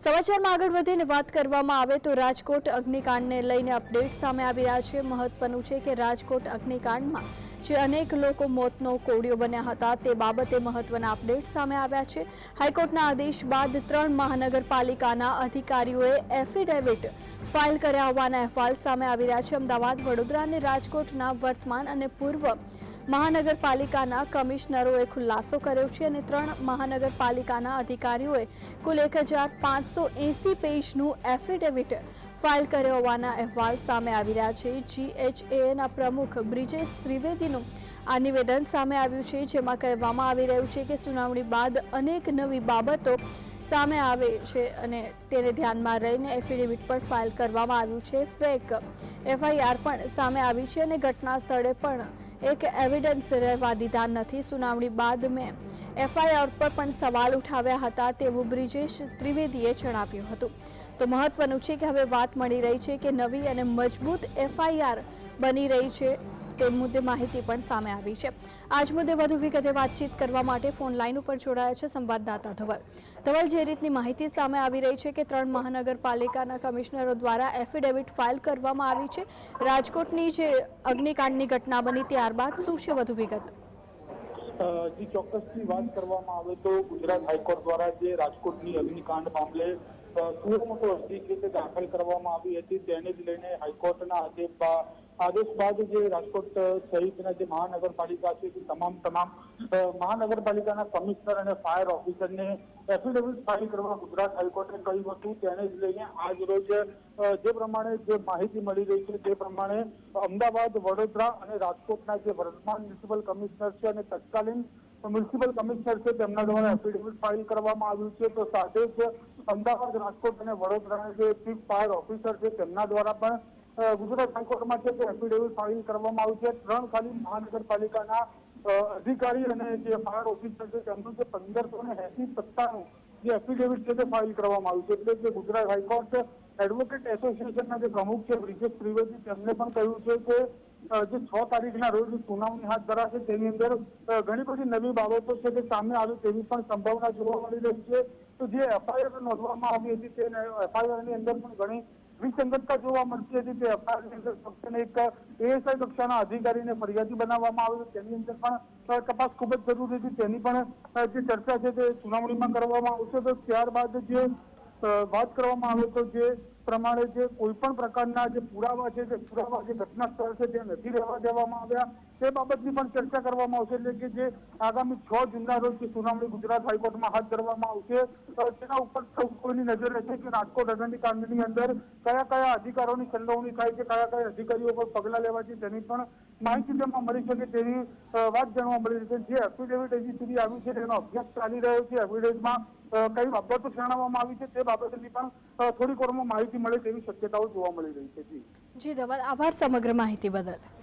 સમાચારમાં આગળ વધીને વાત કરવામાં આવે તો રાજકોટ અગ્નિકાંડને લઈને અપડેટ સામે આવી રહ્યા છે. મહત્વનું છે કે રાજકોટ અગ્નિકાંડમાં જે અનેક લોકો મોતનો કોડિયો બન્યા હતા તે બાબતે મહત્વના અપડેટ સામે આવ્યા છે. હાઈકોર્ટના આદેશ બાદ ત્રણ મહાનગરપાલિકાના અધિકારીઓએ એફિડેવિટ ફાઇલ કર્યા હોવાના અહેવાલ સામે આવી રહ્યા છે. અમદાવાદ, વડોદરા અને રાજકોટના વર્તમાન અને પૂર્વ મહાનગરપાલિકાના કમિશનરોએ ખુલાસો કર્યો છે અને ત્રણ મહાનગરપાલિકાના અધિકારીઓએ કુલ એક હજાર પાંચસો એંસી પેજનું એફિડેવિટ ફાઇલ કર્યો હોવાના અહેવાલ સામે આવી રહ્યા છે. જીએચએના પ્રમુખ બ્રિજેશ ત્રિવેદીનું આ નિવેદન સામે આવ્યું છે, જેમાં કહેવામાં આવી રહ્યું છે કે સુનાવણી બાદ અનેક નવી બાબતો સામે આવે છે અને તેને ધ્યાનમાં રહીને એફિડેવિટ પણ ફાઇલ કરવામાં આવ્યું છે. ફેક એફઆઈઆર પણ સામે આવી છે અને ઘટના સ્થળે પણ એક એવિડન્સ રહેવા દીધા નથી. સુનાવણી બાદ મેં એફઆઈઆર પર પણ સવાલ ઉઠાવ્યા હતા તેવું બ્રિજેશ ત્રિવેદીએ જણાવ્યું હતું. તો મહત્વનું છે કે હવે વાત મળી રહી છે કે નવી અને મજબૂત એફઆઈઆર બની રહી છે. તે મુદ્દે માહિતી પણ સામે આવી છે. આજ મુદ્દે વધુ વિગતે વાતચીત કરવા માટે ફોન લાઈન ઉપર જોડાયા છે સંવાદદાતા ધવલ. ધવલ, જે રીતની માહિતી સામે આવી રહી છે કે ત્રણ મહાનગરપાલિકાના કમિશનરો દ્વારા એફિડેવિટ ફાઇલ કરવામાં આવી છે, રાજકોટની જે અગ્નિકાંડની ઘટના બની ત્યારબાદ શું છે વધુ વિગત? જે ચોક્કસની વાત કરવામાં આવે તો ગુજરાત હાઈકોર્ટ દ્વારા જે રાજકોટની અગ્નિકાંડ મામલે મોટો અરજી છે દાખલ કરવામાં આવી હતી. તેને જ લઈને હાઈકોર્ટના આદેશ આદેશ બાદ જે રાજકોટ સહિતના જે મહાનગરપાલિકા છે તે તમામ તમામ મહાનગરપાલિકાના કમિશનર અને ફાયર ઓફિસરને એફિડેવિટ ફાઇલ કરવા ગુજરાત હાઈકોર્ટે કહ્યું હતું. તેને જ લઈને આજ રોજ જે પ્રમાણે જે માહિતી મળી રહી છે, તે પ્રમાણે અમદાવાદ, વડોદરા અને રાજકોટના જે વર્તમાન મ્યુનિસિપલ કમિશનર છે અને તત્કાલીન મ્યુનિસિપલ કમિશનર છે, તેમના દ્વારા એફિડેવિટ ફાઇલ કરવામાં આવ્યું છે. તો સાથે જ અમદાવાદ, રાજકોટ અને વડોદરાના જે ચીફ ફાયર ઓફિસર છે, તેમના દ્વારા પણ ગુજરાત હાઈકોર્ટમાં છે તે એફિડેવિટ ફાઇલ કરવામાં આવ્યું છે. ત્રણ ખાલી મહાનગરપાલિકાના અધિકારી અને જે ફાયર ઓફિસર છે, તેમનું જે પંદરસો ને એસી સત્તાનું જે એફિડેવિટ છે તે ફાઇલ કરવામાં આવ્યું છે. એટલે જે ગુજરાત હાઈકોર્ટ એડવોકેટ એસોસિએશનના જે પ્રમુખ છે, બ્રિજેશ ત્રિવેદી, તેમને પણ કહ્યું છે કે જે છ તારીખના રોજ સુનાવણી હાથ ધરાશે, તેની અંદર ઘણી બધી નવી બાબતો છે તે સામે આવે તેવી પણ સંભાવના જોવા મળી રહી છે. તો જે એફઆઈઆર નોંધવામાં આવી હતી તે એફઆઈઆરની અંદર પણ ઘણી વિસંગતતા જોવા મળતી હતી તે એફઆઈઆરની અંદર ફક્ત એક એએસઆઈ કક્ષાના અધિકારીને ફરિયાદી બનાવવામાં આવ્યો તેની અંદર પણ તપાસ ખૂબ જ જરૂરી હતી. તેની પણ જે ચર્ચા છે તે સુનાવણીમાં કરવામાં આવશે તો ત્યારબાદ જે વાત કરવામાં આવે તો જે પ્રમાણે જે કોઈ પણ પ્રકારના જે પુરાવા છે, જે પુરાવા જે ઘટના સ્થળ છે તે નથી રહેવા દેવામાં આવ્યા. તે બાબતની પણ ચર્ચા કરવામાં આવશે, એટલે કે જે આગામી છ જૂનના રોજ સુનાવણી ગુજરાત હાઈકોર્ટમાં હાથ ધરવામાં આવશે તેના ઉપર કોઈની નજર રહેશે કે રાજકોટ અગ્નિકાંડની અંદર કયા કયા અધિકારોની સંડોવણી થાય છે, કયા કયા અધિકારીઓ પર પગલાં લેવા છે, તેની પણ માહિતી તેમાં મળી શકે તેવી વાત જાણવા મળી છે. જે એફિડેવિટ હજી સુધી આવ્યું છે, તેનો અભ્યાસ ચાલી રહ્યો છે. એફિડેવિટમાં કઈ બાબતો જણાવવામાં આવી છે, તે બાબતની પણ થોડીક વારમાં માહિતી મળે તેવી શક્યતાઓ જોવા મળી રહી છે જી જી ધવલ આભાર સમગ્ર માહિતી બદલ